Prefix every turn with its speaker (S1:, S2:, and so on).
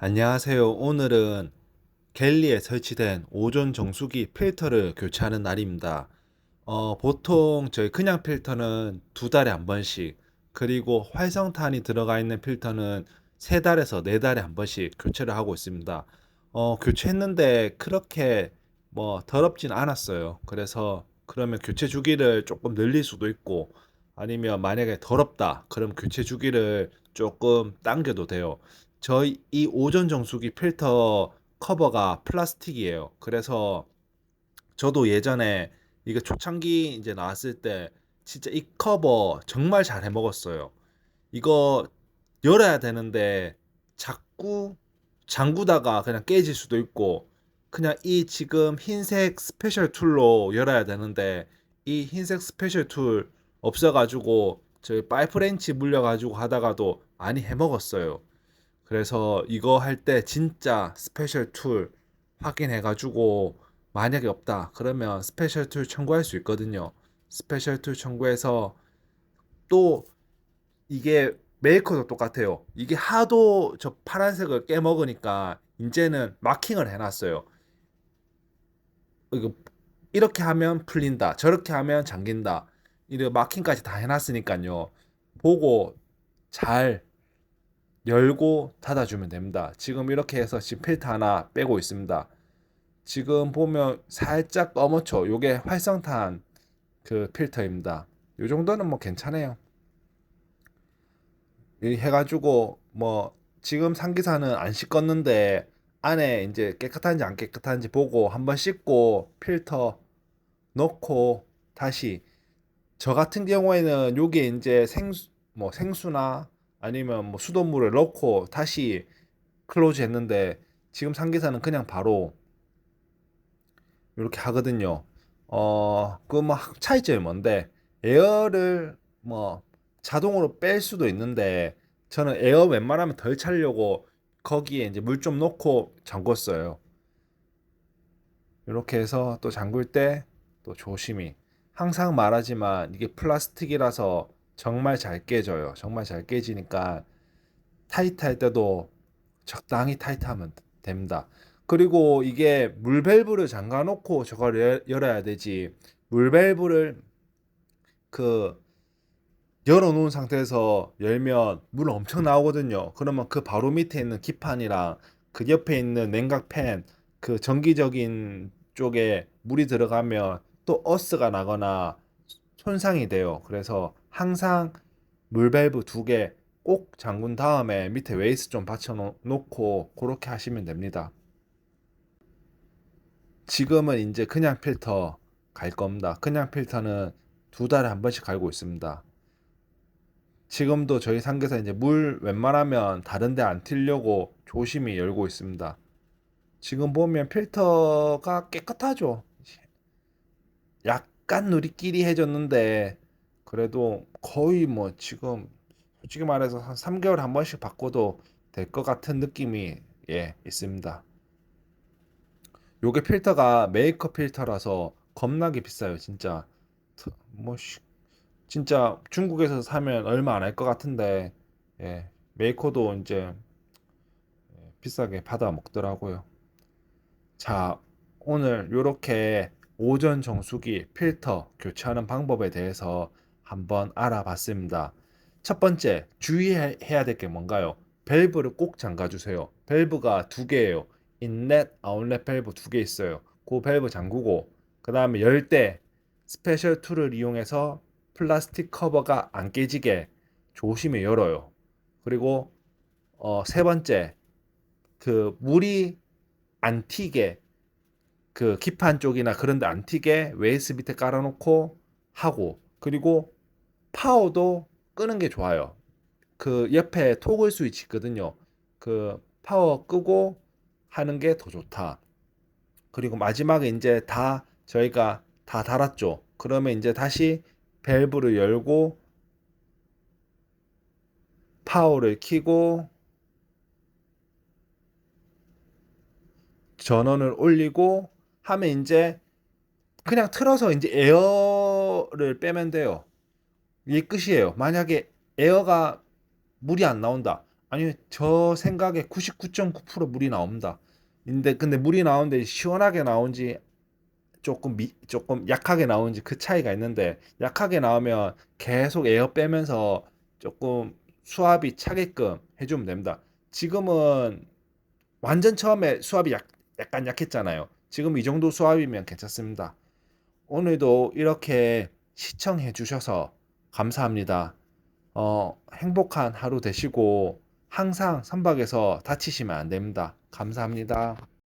S1: 안녕하세요. 오늘은 갤리에 설치된 오존 정수기 필터를 교체하는 날입니다. 어, 보통 저희 그냥 필터는 두 달에 한 번씩, 그리고 활성탄이 들어가 있는 필터는 세 달에서 네 달에 한 번씩 교체를 하고 있습니다. 어, 교체했는데 그렇게 뭐 더럽진 않았어요. 그래서 그러면 교체 주기를 조금 늘릴 수도 있고, 아니면 만약에 더럽다, 그럼 교체 주기를 조금 당겨도 돼요. 저희 이 오존 정수기 필터 커버가 플라스틱이에요. 그래서 저도 예전에 이거 초창기 이제 나왔을 때 진짜 이 커버 정말 잘 해먹었어요. 이거 열어야 되는데 자꾸 잠그다가 그냥 깨질 수도 있고 그냥 이 지금 흰색 스페셜 툴로 열어야 되는데 이 흰색 스페셜 툴 없어가지고 저희 파이프 렌치 물려가지고 하다가도 많이 해먹었어요. 그래서 이거 할 때 진짜 스페셜 툴 확인해가지고 만약에 없다 그러면 스페셜 툴 청구할 수 있거든요. 스페셜 툴 청구해서 또 이게 메이커도 똑같아요. 이게 하도 저 파란색을 깨먹으니까 이제는 마킹을 해놨어요. 이거 이렇게 하면 풀린다. 저렇게 하면 잠긴다. 이렇게 마킹까지 다 해놨으니까요. 보고 잘 열고 닫아주면 됩니다. 지금 이렇게 해서 지금 필터 하나 빼고 있습니다. 지금 보면 살짝 검었죠. 요게 활성탄 그 필터입니다. 요 정도는 뭐 괜찮아요. 이 해가지고 뭐 지금 상기사는 안 씻었는데 안에 이제 깨끗한지 안 깨끗한지 보고 한번 씻고 필터 넣고 다시 저 같은 경우에는 요게 이제 생수 뭐 생수나 아니면 뭐 수돗물을 넣고 다시 클로즈 했는데 지금 상기사는 그냥 바로 이렇게 하거든요. 어, 그 뭐 차이점이 뭔데 에어를 뭐 자동으로 뺄 수도 있는데 저는 에어 웬만하면 덜 차려고 거기에 이제 물 좀 넣고 잠궜어요. 이렇게 해서 또 잠글 때 또 조심히 항상 말하지만 이게 플라스틱이라서 정말 잘 깨져요. 정말 잘 깨지니까 타이트할 때도 적당히 타이트하면 됩니다. 그리고 이게 물 밸브를 잠가 놓고 저걸 열어야 되지. 물 밸브를 그 열어 놓은 상태에서 열면 물 엄청 나오거든요. 그러면 그 바로 밑에 있는 기판이랑 그 옆에 있는 냉각팬 그 전기적인 쪽에 물이 들어가면 또 어스가 나거나 손상이 돼요. 그래서 항상 물 밸브 두 개 꼭 잠근 다음에 밑에 웨이스 좀 받쳐 놓고 그렇게 하시면 됩니다. 지금은 이제 그냥 필터 갈 겁니다. 그냥 필터는 두 달에 한 번씩 갈고 있습니다. 지금도 저희 상계사 이제 물 웬만하면 다른 데 안 튀려고 조심히 열고 있습니다. 지금 보면 필터가 깨끗하죠. 약간 누리끼리 해졌는데 그래도 거의 뭐 지금 솔직히 말해서 한 3개월에 한 번씩 바꿔도 될 것 같은 느낌이 예, 있습니다. 요게 필터가 메이커 필터라서 겁나게 비싸요, 진짜. 뭐 진짜 중국에서 사면 얼마 안 할 것 같은데 예, 메이커도 이제 예, 비싸게 받아 먹더라고요. 자, 오늘 요렇게 오전 정수기 필터 교체하는 방법에 대해서 한번 알아봤습니다. 첫 번째, 주의해야 될 게 뭔가요? 밸브를 꼭 잠가 주세요. 밸브가 두 개예요. 인렛, 아웃렛 밸브 두 개 있어요. 그 밸브 잠그고 그 다음에 열때 스페셜 툴을 이용해서 플라스틱 커버가 안 깨지게 조심히 열어요. 그리고 어, 세 번째, 그 물이 안 튀게 그 기판 쪽이나 그런 데 안 튀게 웨이스 밑에 깔아놓고 하고 그리고 파워도 끄는 게 좋아요. 그 옆에 토글 스위치 있거든요. 그 파워 끄고 하는 게 더 좋다. 그리고 마지막에 이제 다 저희가 다 달았죠. 그러면 이제 다시 밸브를 열고 파워를 켜고 전원을 올리고 하면 이제 그냥 틀어서 이제 에어를 빼면 돼요. 이게 끝이에요. 만약에 에어가 물이 안 나온다. 아니 저 생각에 99.9% 물이 나옵니다. 근데 근데 물이 나오는데 시원하게 나온지 조금 미, 조금 약하게 나오는지 그 차이가 있는데 약하게 나오면 계속 에어 빼면서 조금 수압이 차게끔 해주면 됩니다. 지금은 완전 처음에 수압이 약, 약간 약했잖아요. 지금 이 정도 수압이면 괜찮습니다. 오늘도 이렇게 시청해 주셔서 감사합니다. 어, 행복한 하루 되시고 항상 선박에서 다치시면 안 됩니다. 감사합니다.